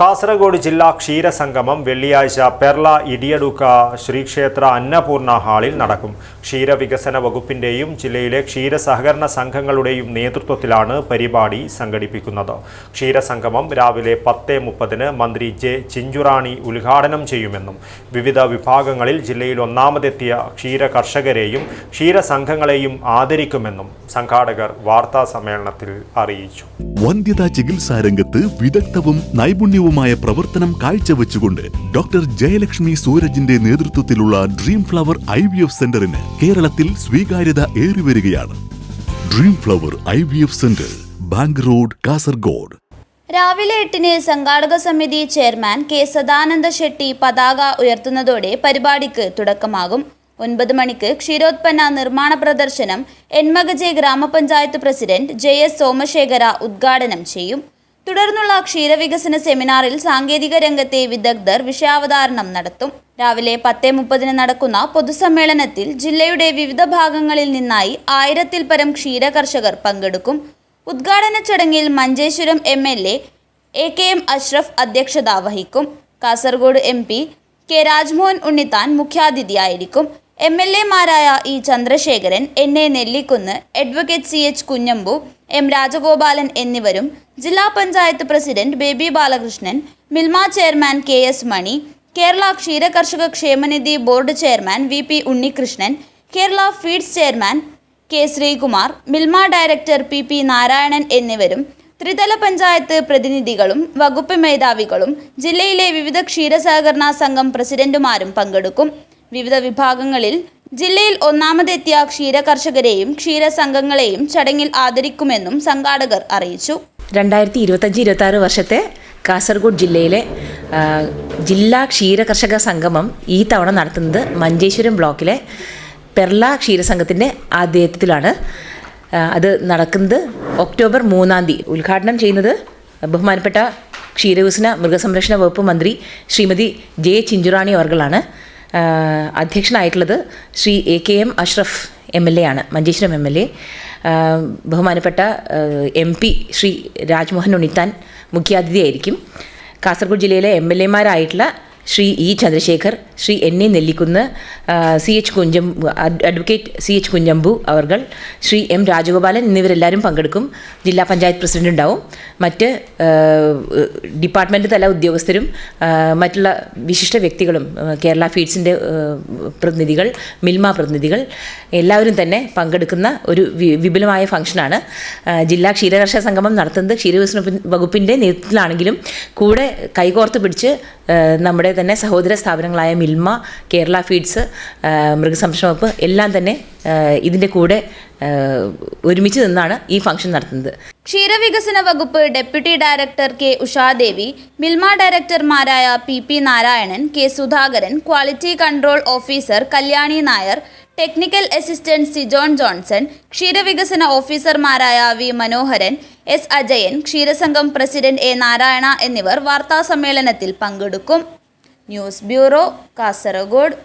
കാസർഗോഡ് ജില്ലാ ക്ഷീരസംഗമം വെള്ളിയാഴ്ച പെർള ഇടിയടുക്ക ശ്രീക്ഷേത്ര അന്നപൂർണ ഹാളിൽ നടക്കും. ക്ഷീരവികസന വകുപ്പിന്റെയും ജില്ലയിലെ ക്ഷീരസഹകരണ സംഘങ്ങളുടെയും നേതൃത്വത്തിലാണ് പരിപാടി സംഘടിപ്പിക്കുന്നത്. ക്ഷീരസംഗമം രാവിലെ പത്ത് മുപ്പതിന് മന്ത്രി ജെ ചിഞ്ചുറാണി ഉദ്ഘാടനം ചെയ്യുമെന്നും വിവിധ വിഭാഗങ്ങളിൽ ജില്ലയിൽ ഒന്നാമതെത്തിയ ക്ഷീര കർഷകരെയും ക്ഷീരസംഘങ്ങളെയും ആദരിക്കുമെന്നും സംഘാടകർ വാർത്താ സമ്മേളനത്തിൽ അറിയിച്ചു. വന്ധ്യതാ ചികിത്സാരംഗത്ത് വിദഗ്ധവും വിദഗ്ധവും നൈപുണ്യവുമായ പ്രവർത്തനം കാഴ്ചവെച്ചുകൊണ്ട് ഡോക്ടർ ജയലക്ഷ്മി സൂരജിന്റെ നേതൃത്വത്തിലുള്ള dream flower I V F സെന്ററിന് കേരളത്തിൽ സ്വീകാര്യത ഏറിവരികയാണ്. Dream flower I V F centre bank road Kasaragod. രാവിലെ എട്ടിന് സംഘാടക സമിതി ചെയർമാൻ കെ സദാനന്ദ ഷെട്ടി പതാക ഉയർത്തുന്നതോടെ പരിപാടിക്ക് തുടക്കമാകും. ഒൻപത് മണിക്ക് ക്ഷീരോത്പന്ന നിർമ്മാണ പ്രദർശനം എൻമകജെ ഗ്രാമപഞ്ചായത്ത് പ്രസിഡന്റ് ജെ എസ് സോമശേഖര ഉദ്ഘാടനം ചെയ്യും. തുടർന്നുള്ള ക്ഷീരവികസന സെമിനാറിൽ സാങ്കേതിക രംഗത്തെ വിദഗ്ധർ വിഷയാവതാരണം നടത്തും. രാവിലെ പത്ത് മുപ്പതിന് നടക്കുന്ന പൊതുസമ്മേളനത്തിൽ ജില്ലയുടെ വിവിധ ഭാഗങ്ങളിൽ നിന്നായി ആയിരത്തിൽ പരം ക്ഷീര കർഷകർ പങ്കെടുക്കും. ഉദ്ഘാടന ചടങ്ങിൽ Manjeshwaram M L A A K M Ashraf അധ്യക്ഷത വഹിക്കും. Kasaragod M P K Rajmohan Unnithan മുഖ്യാതിഥിയായിരിക്കും. M L എമാരായ E Chandrasekharan N A Nellikunnu advocate C H Kunhambu M Rajagopalan എന്നിവരും ജില്ലാ panchayat president Baby Balakrishnan Milma chairman K S Mani Kerala ക്ഷീരകർഷക ക്ഷേമനിധി board chairman V P Unnikrishnan Kerala feeds chairman K Sreekumar Milma director P P Narayanan എന്നിവരും ത്രിതല പഞ്ചായത്ത് പ്രതിനിധികളും വകുപ്പ് മേധാവികളും ജില്ലയിലെ വിവിധ ക്ഷീരസഹകരണ സംഘം പ്രസിഡന്റുമാരും പങ്കെടുക്കും. വിവിധ വിഭാഗങ്ങളിൽ ജില്ലയിൽ ഒന്നാമതെത്തിയ ക്ഷീര കർഷകരെയും ക്ഷീരസംഘങ്ങളെയും ചടങ്ങിൽ ആദരിക്കുമെന്നും സംഘാടകർ അറിയിച്ചു. രണ്ടായിരത്തി ഇരുപത്തഞ്ച് ഇരുപത്തി ആറ് വർഷത്തെ കാസർഗോഡ് ജില്ലയിലെ ജില്ലാ ജില്ലാ ക്ഷീരകർഷക സംഗമം ഈ തവണ നടത്തുന്നത് മഞ്ചേശ്വരം ബ്ലോക്കിലെ പെർള ക്ഷീരസംഘത്തിന്റെ ആതിഥ്യത്തിലാണ് അത് നടക്കുന്നത് ഒക്ടോബർ മൂന്നാം തീയതി. ഉദ്ഘാടനം ചെയ്യുന്നത് ബഹുമാനപ്പെട്ട ക്ഷീരവികസന മൃഗസംരക്ഷണ വകുപ്പ് മന്ത്രി ശ്രീമതി ജെ ചിഞ്ചുറാണി അവർകളാണ്. അധ്യക്ഷനായിട്ടുള്ളത് Shri A K M Ashraf M L A ആണ് മഞ്ചേശ്വരം എം എൽ എ. ബഹുമാനപ്പെട്ട എം പി ശ്രീ രാജ്മോഹൻ ഉണ്ണിത്താൻ മുഖ്യാതിഥിയായിരിക്കും. കാസർഗോഡ് ജില്ലയിലെ M L എമാരായിട്ടുള്ള Shri E Chandrasekhar Shri N A Nellikunnu C H കുഞ്ചം advocate C H Kunhambu അവർകൾ ശ്രീ എം രാജഗോപാലൻ എന്നിവരെല്ലാവരും പങ്കെടുക്കും. ജില്ലാ പഞ്ചായത്ത് പ്രസിഡന്റ് ഉണ്ടാവും. മറ്റ് ഡിപ്പാർട്ട്മെന്റ് തല ഉദ്യോഗസ്ഥരും മറ്റുള്ള വിശിഷ്ട വ്യക്തികളും കേരള ഫീഡ്സിന്റെ പ്രതിനിധികൾ മിൽമ പ്രതിനിധികൾ എല്ലാവരും തന്നെ പങ്കെടുക്കുന്ന ഒരു വിപുലമായ ഫംഗ്ഷനാണ്. ജില്ലാ ക്ഷീരകർഷക സംഗമം നടത്തുന്നത് ക്ഷീരവികസന വകുപ്പിന്റെ നേതൃത്വത്തിലാണെങ്കിലും കൂടെ കൈകോർത്ത് പിടിച്ച് നമ്മുടെ തന്നെ സഹോദര സ്ഥാപനങ്ങളായ മിൽമ കേരള ഫീഡ്സ് മൃഗസംരക്ഷണ വകുപ്പ് എല്ലാം തന്നെ ഇതിന്റെ കൂടെ ഒരുമിച്ച് നിന്നാണ് ഈ ഫംഗ്ഷൻ നടത്തുന്നത്. ക്ഷീരവികസന വകുപ്പ് deputy director K Ushadevi Milma ഡയറക്ടർമാരായ P P Narayanan K Sudhakaran quality control officer Kalyani Nair technical assistant Sijon Johnson ക്ഷീരവികസന ഓഫീസർമാരായ വി മനോഹരൻ എസ് അജയൻ ക്ഷീരസംഘം പ്രസിഡന്റ് എ നാരായണ എന്നിവർ വാർത്താസമ്മേളനത്തിൽ പങ്കെടുക്കും. News bureau Kasaragod.